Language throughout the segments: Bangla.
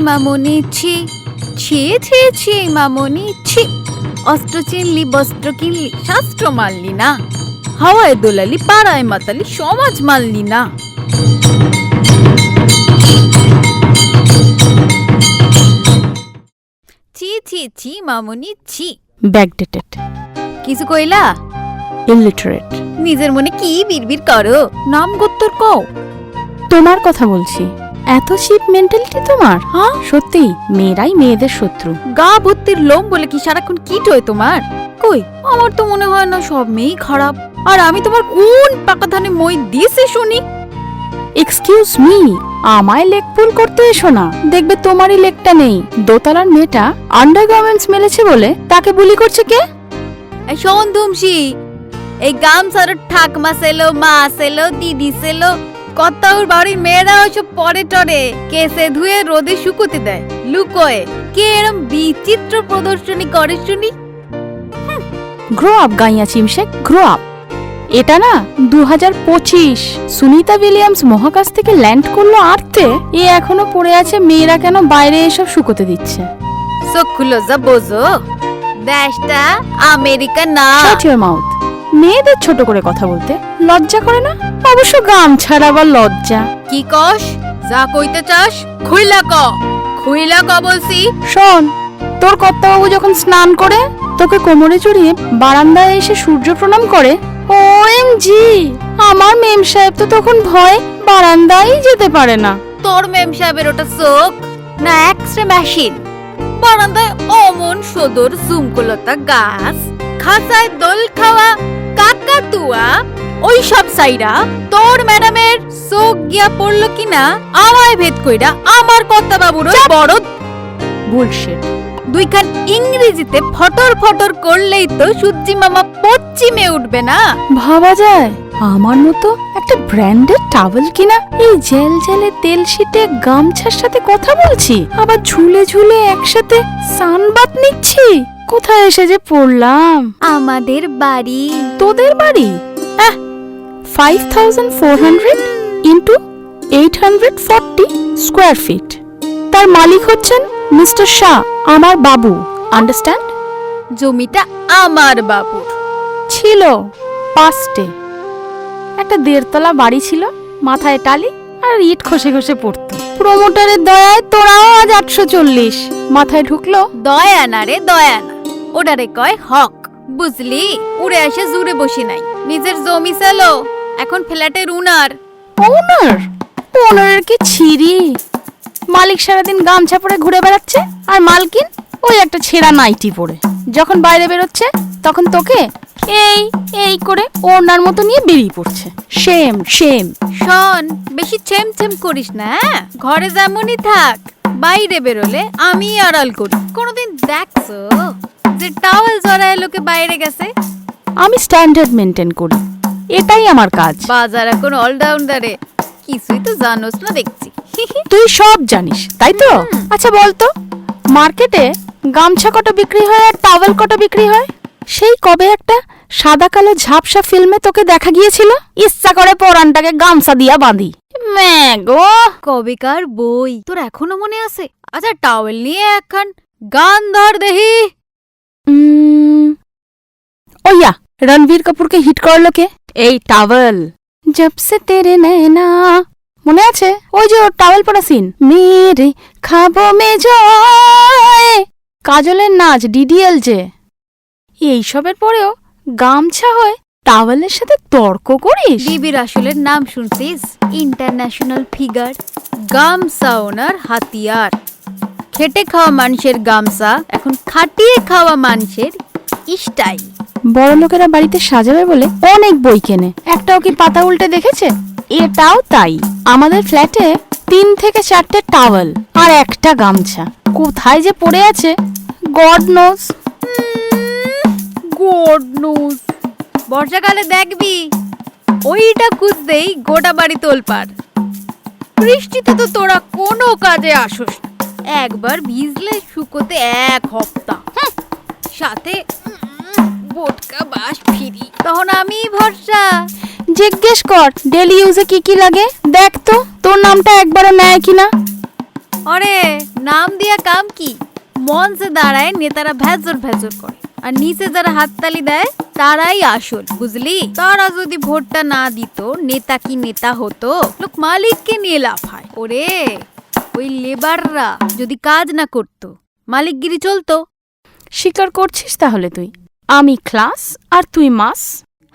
মামনি ছি ছি ছি ছি মামনি ছি। অস্ত্র চিনলি বস্ত্র কিনলি শাস্ত্র মানলি না। হাওয়ায় দোলালি পাড়ায় মাতালি সমাজ মানলি না। ছি ছি ছি মামনি ছি। ব্যাকডেটেড কিছু কইলা? ইলিটারেট নিজের মনে কি বিড়বিড় করো? নাম গোত্তর কও। তোমার কথা বলছি। এত চিপ মেন্টালিটি তোমার? হ্যাঁ। সত্যি মেয়েরাই মেয়েদের শত্রু। গা ভর্তির লোম বলে কি সারাক্ষণ কিট হয় তোমার? কই? আমার তো মনে হয় না সব মেয়েই খারাপ। আর আমি তোমার কোন পাকা ধানে মই দিয়েছে শুনি? এক্সকিউজ মি আমায় লেগ পুল করতে এসো না। দেখবে তোমারই লেগটা নেই। দোতলার মেয়েটা আন্ডারগার্মেন্টস মেলেছে বলে তাকে বুলি করছে কে? এই শোন ধুমসি এই গাম সার ঠাকমা সেলো মা সেলো দিদি সেলো কত্তাউর বাড়ির মেয়েরা ওসব পরে টরে। কেসে ধুয়ে রোদে শুকোতে দেয়। লুকোয়। কে এরম বিচিত্র প্রদর্শনী করে শুনি? গ্রো আপ গাইয়া চিমশেক গ্রো আপ এটা না দু হাজার পঁচিশ। সুনিতা উইলিয়ামস মহাকাশ থেকে ল্যান্ড করল আর্থে। এ এখনও পড়ে আছে মেয়েরা কেন বাইরে এসব শুকোতে দিচ্ছে? যা বোঝো। দেশটা আমেরিকা না। মাউথ মেয়েদের ছোট করে কথা বলতে লজ্জা করে না? অবশ্য গাম ছাড়া আবার লজ্জা। কি কস? যা কইতে চাস খুইলা ক। খুইলা ক বলছি। শোন তোর কর্তাবাবু যখন স্নান করে তোকে কোমরে চড়িয়ে বারান্দায় এসে সূর্য প্রণাম করে ওএমজি আমার মেম সাহেব তো তখন ভয় বারান্দায় যেতে পারে না। তোর মেম সাহেবের ওটা চোখ না এক্সরে মেশিন বারান্দায় অমন সদর জুমকুলতা গাছ খাসায় দোল খাওয়া কাকাতুয়া ওই সব সাইরা তোর ম্যাডামের চোখ গিয়া পড়ল কিনা? আমায় ভেদ কইরা আমার কর্তা বাবুর বড় বুলশিট দুইখান ইংরেজিতে ফটর ফটর করলেই তো সূর্যি মামা পশ্চিমে উঠবে না। ভাবা যায় আমার মতো একটা ব্র্যান্ডেড টাওয়েল কিনা? এই জেল জেলে তেল শীতে গামছার সাথে কথা বলছি আবার ঝুলে ঝুলে একসাথে সানবাত নিচ্ছি। কোথায় এসে যে পড়লাম? আমাদের বাড়ি। তোদের বাড়ি? Five thousand four hundred into eight hundred forty square feet তার মালিক হচ্ছেন মিস্টার শাহ আমার বাবু আন্ডারস্ট্যান্ড জমিটা আমার বাবুর। ছিল পাঁচটে। একটা দেড়তলা বাড়ি ছিল মাথায় টালি আর ইট খসে খসে পড়তো। প্রমোটারের দয়ায় তোরাও আজ আটশো চল্লিশ। মাথায় ঢুকলো দয়া না রে দয়া না। ওটারে কয় হক। বুঝলি? উড়ে এসে জুড়ে বসি নাই। নিজের জমি সেলো এখন ফ্ল্যাটের উনার। ওনার ওনারের কি ছিরি? মালিক সারাদিন গামছা পরে ঘুরে বেড়াচ্ছে আর মালকিন ওই একটা ছেঁড়া নাইটি পরে। যখন বাইরে বেরোচ্ছে তখন তোকে এই এই করে ওনার মতো নিয়ে বেরিয়ে পড়ছে। Same same. শোন বেশি ছেম ছেম করিস না হ্যাঁ? ঘরে যেমনই থাক বাইরে বেরোলে আমি আড়াল করি। কোনোদিন দেখছ যে টাওয়েল জড়ায় লোকে বাইরে গেছে? আমি স্ট্যান্ডার্ড মেনটেন করি। এটাই আমার কাজ। বাজার এখন অলরাউন্ডারে কিছুই তো জানোস না দেখছি। তুই সব জানিস তাই তো? আচ্ছা বলতো মার্কেটে গামছা কটা বিক্রি হয় আর টাওয়েল কটা বিক্রি হয়? সেই কবে একটা সাদা কালো ঝাপসা ফিল্মে তোকে দেখা গিয়েছিল? ইচ্ছা করে পরানটাকে গামছা দিয়া বাঁধি। ম্যাগো কবেকার বই তোর এখনও মনে আছে? আচ্ছা টাওয়েল নিয়ে একখান গান ধর দেহি ওইয়া রণবীর কাপুরকে হিট করল কে এই টাওয়েল। জব সে তেরে নैना মনে আছে? ওই যে ওর টাওয়েল পরা সিন মেরে খাব মে জয়। কাজলের নাচ ডিডিএল যে। এইসবের পরেও গামছা হয় টাওয়েলের সাথে তর্ক করিস? বিবির আসলের নাম শুনছিস? ইন্টারন্যাশনাল ফিগার গামসা ওনার হাতিয়ার। খেটে খাওয়া মানুষের গামসা এখন খাটিয়ে খাওয়া মানুষের স্টাইল বড় লোকেরা বাড়িতে সাজাবে বলে অনেক বই কেনে। একটাও কি পাতা উল্টে দেখেছে? এটাও তাই। আমাদের ফ্ল্যাটে তিন থেকে চারটে টাওয়েল আর একটা গামছা। কোথায় যে পড়ে আছে? God knows. God knows. বর্ষাকালে দেখবি ওইটা খুঁজতেই গোটা বাড়ি তোলপাড় বৃষ্টিতে তো তোরা কোনো কাজে আসোস। একবার ভিজলে শুকোতে এক হপ্তা। সাথে বোটকা বাস ফিরি। তখন আমি ভরসা। জিজ্ঞেস কর ডেলি ইউজে কি কি লাগে? দেখ তো তোর নামটা একবারও নেয় কিনা? আরে নাম দিয়া কাম কি? মঞ্চে দাঁড়ায় নেতারা ভেজর ভেজর করে। আর নিচে যারা হাততালি দেয় তারাই আসল বুঝলি? তারা যদি ভোটটা না দিত নেতা কি নেতা হতো? লোক মালিককে নিয়ে লাফায় ওরে ওই লেবাররা যদি কাজ না করতো মালিকগিরি চলতো। স্বীকার করছিস তাহলে তুই। আমি ক্লাস আর তুই মাস?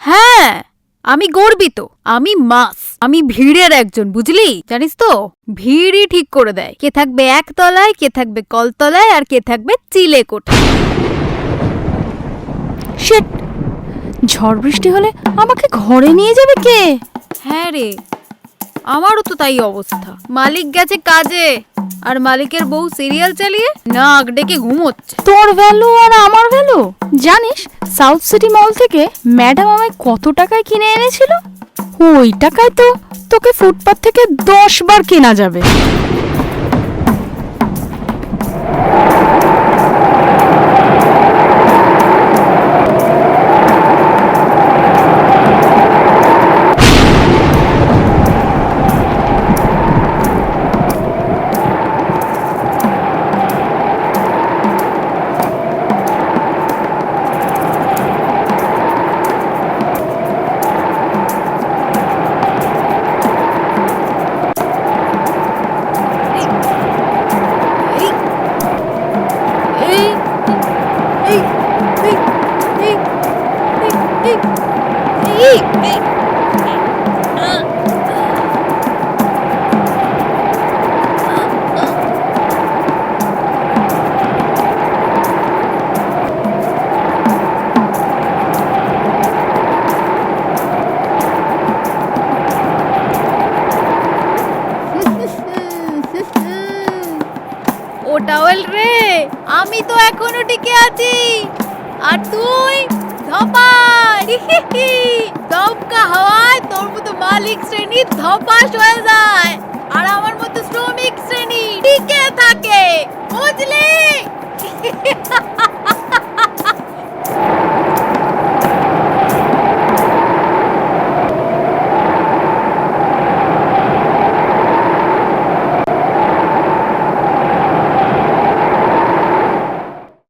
হ্যাঁ আমি গর্বিত। আমি মাস। আমি ভিড়ের একজন বুঝলি? জানিস তো ভিড়ই ঠিক করে দেয়। কে থাকবে এক তলায় কে থাকবে কলতলায় আর কে থাকবে চিলে কোঠা। শেট! ঝড় বৃষ্টি হলে আমাকে ঘরে নিয়ে যাবে কে? হ্যাঁ রে আমারও তো তাই অবস্থা। মালিক গেছে কাজে। আর মালিকের বউ সিরিয়াল চালিয়ে নাক ডেকে ঘুমোচ্ছে। তোর ভ্যালু আর আমার ভ্যালু জানিস সাউথ সিটি মল থেকে ম্যাডাম আমায় কত টাকায় কিনে এনেছিল? ওই টাকায় তো তোকে ফুটপাথ থেকে দশ বার কেনা যাবে। Beep, beep. মালিক শ্রেণি ধপাস হয়ে যায়। আর আমার মতো শ্রমিক শ্রেণি টিকে থাকে। বুঝলি?